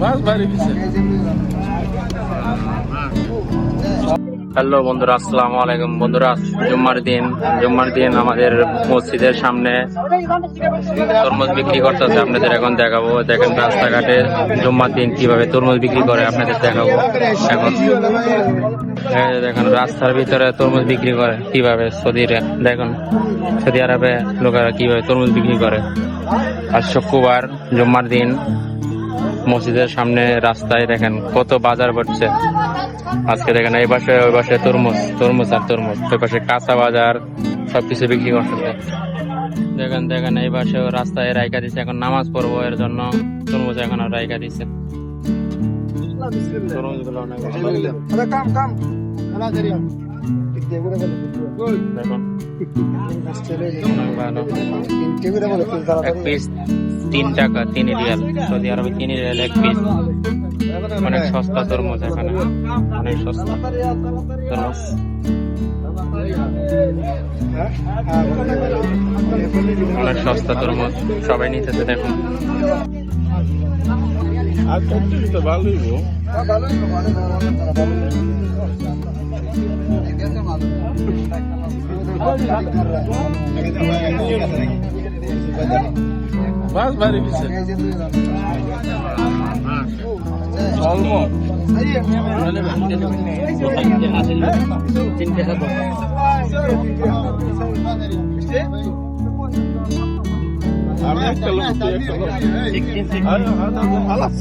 बस भारी হ্যালো বন্ধুরা, আসসালামু আলাইকুম। বন্ধুরা জুম্মার দিন। জুম্মার দিন আমাদের মসজিদের সামনে তরমুজ বিক্রি করতেছে, আপনাদের এখন দেখাবো। দেখেন রাস্তাঘাটে জুম্মার দিন কীভাবে তরমুজ বিক্রি করে, আপনাদের দেখাবো। এখন দেখেন, রাস্তার ভিতরে তরমুজ বিক্রি করে কীভাবে সৌদিরে। দেখুন, সৌদি আরবে লোকেরা কীভাবে তরমুজ বিক্রি করে। আর শুক্রবার, জুম্মার দিন। মসজিদের সামনে রাস্তায় দেখেন কত বাজার পড়ছে আজকে দেখেন এই পাশে ওই পাশে তরমুজ তরমুজ আর তরমুজ। ওই পাশে কাঁচা বাজার সবকিছু বিক্রি করতেছে। দেখেন দেখেন এই পাশে রাস্তায় রাইকা দিছে এখন নামাজ পড়ব এর জন্য। তরমুজ এখন আর রাইকা দিছে এক পিস তিন টাকা তিন রিয়াল। সৌদি আরবে তিন রিয়াল এক পিস অনেক সস্তা তরমুজ এখানে অনেক সস্তা। তরমুজ অনেক সস্তা তরমুজ সবাই নিতেছে দেখুন বাস বাড়ি গেছে অল্প আমি একটা লোক তুই একটা লোক আরে হালাস